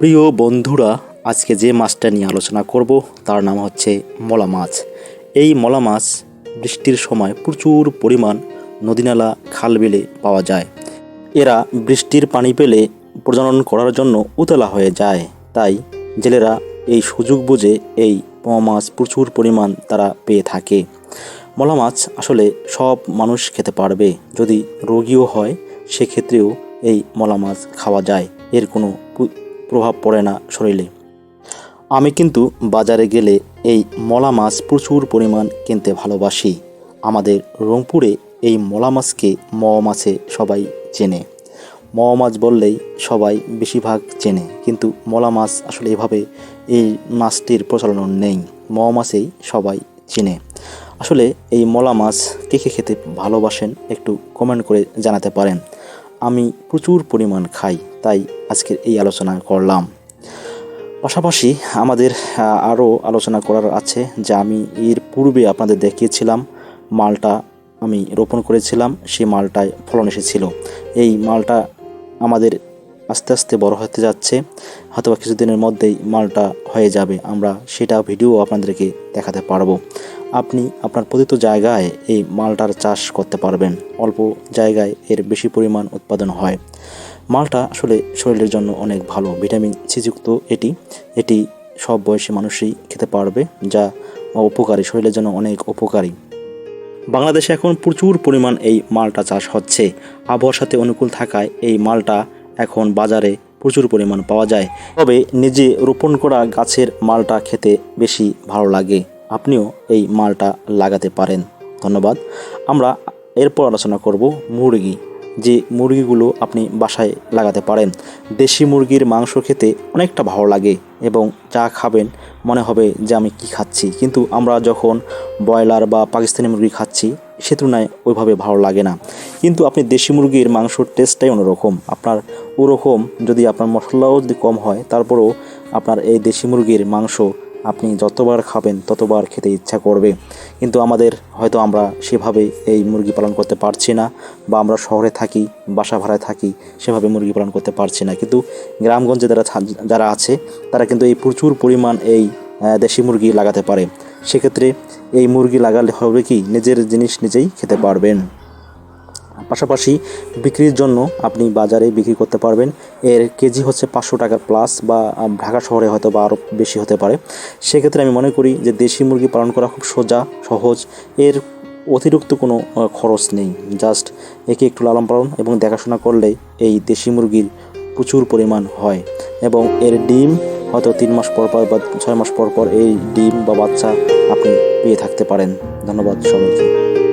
প্রিয় বন্ধুরা, আজকে যে মাছটা নিয়ে আলোচনা করব, তার নাম হচ্ছে মলা মাছ। এই মলা মাছ বৃষ্টির সময় প্রচুর পরিমাণ নদীনালা খাল বিলে পাওয়া যায়। এরা বৃষ্টির পানি পেলে প্রজনন করার জন্য উতলা হয়ে যায়। তাই জেলেরা এই সুযোগ বুঝে এই পোয়া মাছ প্রচুর পরিমাণ তারা পেয়ে থাকে। মলা মাছ আসলে সব মানুষ খেতে পারবে। যদি রোগীও হয়, সেক্ষেত্রেও এই মলা মাছ খাওয়া যায়। এর কোনো প্রভাব পড়ে না শরীরে। আমি কিন্তু বাজারে গেলে এই মলা মাছ প্রচুর পরিমাণ কিনতে ভালোবাসি। আমাদের রংপুরে এই মলা মাছকে ম মাছে সবাই চেনে। ম মাছ বললেই সবাই বেশিরভাগ চেনে, কিন্তু মলা মাছ আসলে এভাবে এই মাছটির প্রচলন নেই। ম মাছেই সবাই চেনে। আসলে এই মলা মাছ কে কে খেতে ভালোবাসেন একটু কমেন্ট করে জানাতে পারেন। আমি প্রচুর পরিমাণ খাই, তাই আজকের এই আলোচনা করলাম। পাশাপাশি আমাদের আরও আলোচনা করার আছে যে আমি এর পূর্বে আপনাদের দেখিয়েছিলাম, মালটা আমি রোপণ করেছিলাম সেই মালটায় ফলন এসেছিল। এই মালটা আমাদের আস্তে আস্তে বড় হতে যাচ্ছে হয়তো বা কিছুদিনের মধ্যেই মালটা হয়ে যাবে, আমরা সেটা ভিডিও আপনাদেরকে দেখাতে পারব। আপনি আপনার প্রতিত জায়গায় এই মালটার চাষ করতে পারবেন। অল্প জায়গায় এর বেশি পরিমাণ উৎপাদন হয়। মালটা আসলে শরীরের জন্য অনেক ভালো। ভিটামিন সিযুক্ত এটি। এটি সব বয়সী মানুষই খেতে পারবে, যা উপকারী শরীরের জন্য অনেক উপকারী। বাংলাদেশে এখন প্রচুর পরিমাণ এই মালটা চাষ হচ্ছে। আবহাওয়ার সাথে অনুকূল থাকায় এই মালটা এখন বাজারে প্রচুর পরিমাণ পাওয়া যায়। তবে নিজে রোপণ করা গাছের মালটা খেতে বেশি ভালো লাগে। আপনিও এই মালটা লাগাতে পারেন। ধন্যবাদ। আমরা এরপর আলোচনা করব মুরগি, যে মুরগিগুলো আপনি বাসায় লাগাতে পারেন। দেশি মুরগির মাংস খেতে অনেকটা ভালো লাগে এবং যা খাবেন মনে হবে যে আমি কি খাচ্ছি। কিন্তু আমরা যখন ব্রয়লার বা পাকিস্তানি মুরগি খাচ্ছি, সে তুলনায় ওইভাবে ভালো লাগে না। কিন্তু আপনি দেশি মুরগির মাংসর টেস্টটাই অন্যরকম। আপনার ওরকম যদি আপনার মশলাও যদি কম হয়, তারপরেও আপনার এই দেশি মুরগির মাংস আপনি যতবার খাবেন, ততবার খেতে ইচ্ছা করবে। কিন্তু আমাদের হয়তো আমরা সেভাবে এই মুরগি পালন করতে পারছি না, বা আমরা শহরে থাকি, বাসা ভাড়ায় থাকি, সেভাবে মুরগি পালন করতে পারছি না। কিন্তু গ্রামগঞ্জে যারা যারা আছে, তারা কিন্তু এই প্রচুর পরিমাণ এই দেশি মুরগি লাগাতে পারে। সেক্ষেত্রে এই মুরগি লাগালে হবে কি, নিজের জিনিস নিজেই খেতে পারবেন। পাশাপাশি বিক্রির জন্য আপনি বাজারে বিক্রি করতে পারবেন। এর কেজি হচ্ছে পাঁচশো টাকার প্লাস বা ঢাকা শহরে হয়তো বা আরও বেশি হতে পারে। সেক্ষেত্রে আমি মনে করি যে দেশি মুরগি পালন করা খুব সোজা, সহজ। এর অতিরিক্ত কোনো খরচ নেই। জাস্ট একে একটু লালন পালন এবং দেখাশোনা করলেই এই দেশি মুরগির প্রচুর পরিমাণ হয়। এবং এর ডিম হয়তো তিন মাস পর পর বা ছয় মাস পর পর এই ডিম বা বাচ্চা আপনি পেয়ে থাকতে পারেন। ধন্যবাদ সবাইকে।